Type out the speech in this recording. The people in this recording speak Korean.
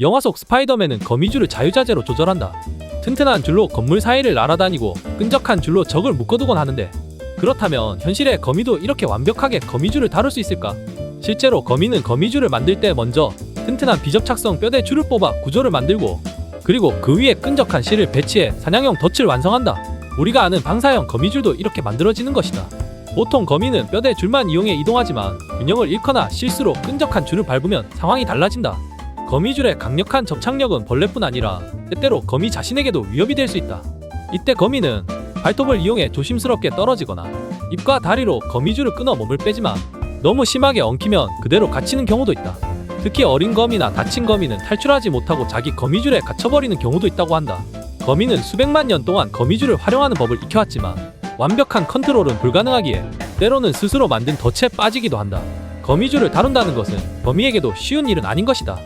영화 속 스파이더맨은 거미줄을 자유자재로 조절한다. 튼튼한 줄로 건물 사이를 날아다니고 끈적한 줄로 적을 묶어두곤 하는데 그렇다면 현실의 거미도 이렇게 완벽하게 거미줄을 다룰 수 있을까? 실제로 거미는 거미줄을 만들 때 먼저 튼튼한 비접착성 뼈대 줄을 뽑아 구조를 만들고 그리고 그 위에 끈적한 실을 배치해 사냥용 덫을 완성한다. 우리가 아는 방사형 거미줄도 이렇게 만들어지는 것이다. 보통 거미는 뼈대 줄만 이용해 이동하지만 균형을 잃거나 실수로 끈적한 줄을 밟으면 상황이 달라진다. 거미줄의 강력한 접착력은 벌레뿐 아니라 때때로 거미 자신에게도 위협이 될 수 있다. 이때 거미는 발톱을 이용해 조심스럽게 떨어지거나 입과 다리로 거미줄을 끊어 몸을 빼지만 너무 심하게 엉키면 그대로 갇히는 경우도 있다. 특히 어린 거미나 다친 거미는 탈출하지 못하고 자기 거미줄에 갇혀버리는 경우도 있다고 한다. 거미는 수백만 년 동안 거미줄을 활용하는 법을 익혀왔지만 완벽한 컨트롤은 불가능하기에 때로는 스스로 만든 덫에 빠지기도 한다. 거미줄을 다룬다는 것은 거미에게도 쉬운 일은 아닌 것이다.